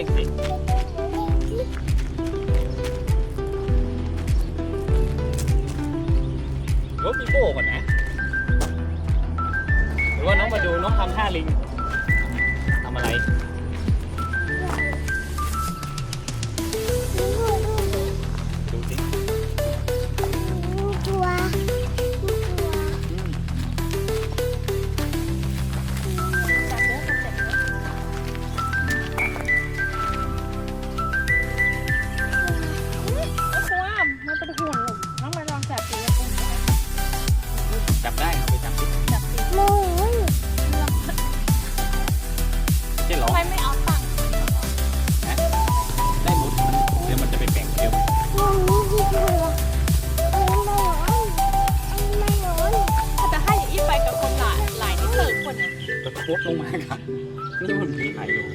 ไหนไปดูหมูเด้งสิรถมีโบ้ก่อนนะ หรือว่าน้องมาดูน้องทำท่าลิงทำอะไร ตะโคบลงมาค่ะนี่มันมีไข่อยู่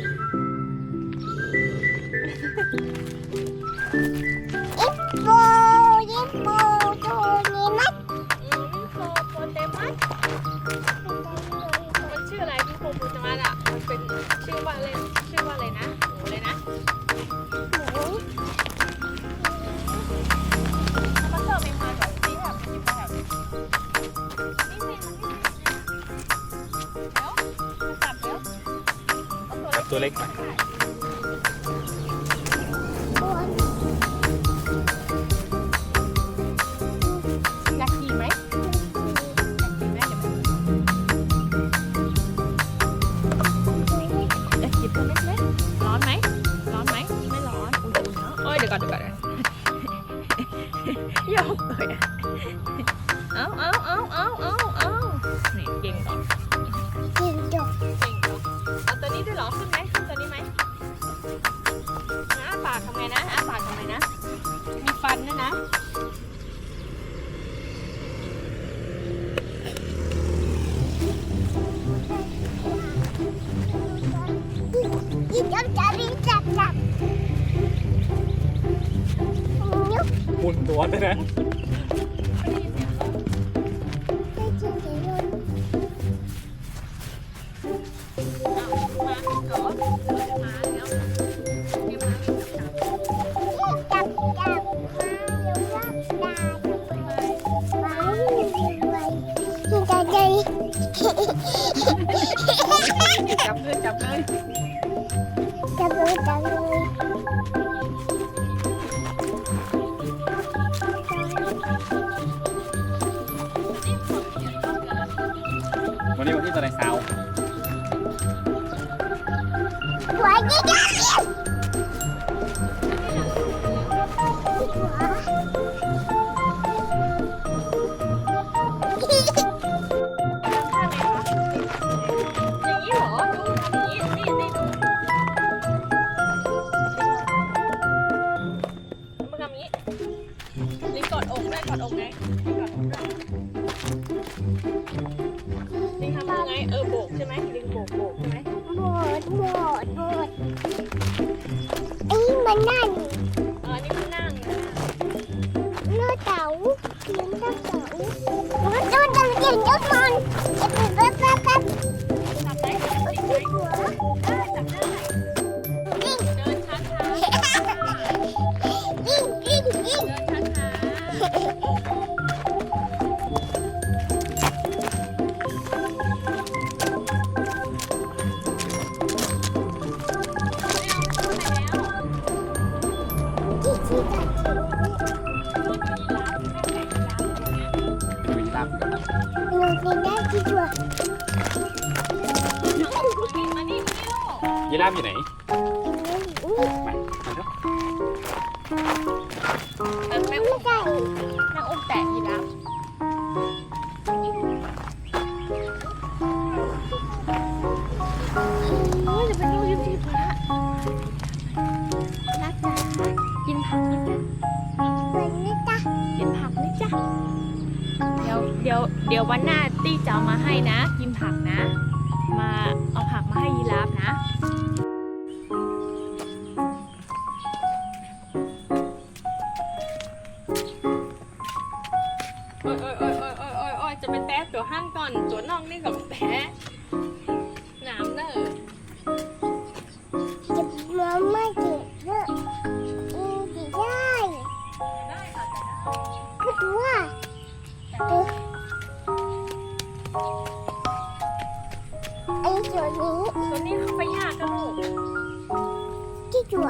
ตัวจัเล็บกตัวเล็กหน่อยอ้วนอยากขี่ไหมอยากขี่ไหมเดี๋ยวอยากขี่ตัวเล็กไหมร้อนไหมร้อนไหมไม่ร้อนอุ่นๆเนาะโอ้ยเดี๋ยวก่อนเดี๋ยวก่อนโยกเลยอะเอาเอาเอาเอาเอาเอานี่เก่งก่อน นี้ด้วยเหรอ ขึ้นไหมขึ้นตัวนี้ไหมอ้าปากทำไงนะอ้าปากทำไงนะ มีฟันด้วยนะกินจับจับจับจับยุบหมุนตัวด้วยนะ บใจจับเลยจับเลยจับเลยจับเลยวันนี้วันที่ตะไลซาวหัวยิ่ง ลิงกอดอกด้วยกอดอกไงลิงกอดอกด้วยลิงทำยังไง เออโบกใช่ไหมลิงโบกโบกใช่ไหมหมดหมดหมดเอ้มันนั่น ยีราฟอยู่ไหนมามาเถอะเดินไปไม่อุ้มได้นั่งอุ้มแตะยีราฟโอ้ยจะเป็นลูกยุบยิบละรักจ้ะกินผักนะจ๊ะวันนี้จ้ะกินผักนะจ๊ะเดี๋ยวเดี๋ยวเดี๋ยววันหน้าตี้จะเอามาให้นะ กินผักนะ มาเอาผักมาให้ยีราฟนะ โอ้ยโอ้ยโอ้ยโอ้ยโอ้ยจะไปแตะตัวห้างก่อน ตัวน้องนี่ก็ไแตะ จั